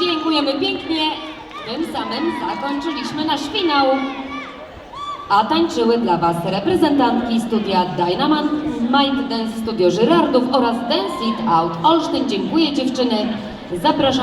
Dziękujemy pięknie. Tym samym zakończyliśmy nasz finał. A tańczyły dla Was reprezentantki studia Dynaman, Mind Dance Studio Żyrardów oraz Dance It Out Olsztyn. Dziękuję dziewczyny. Zapraszam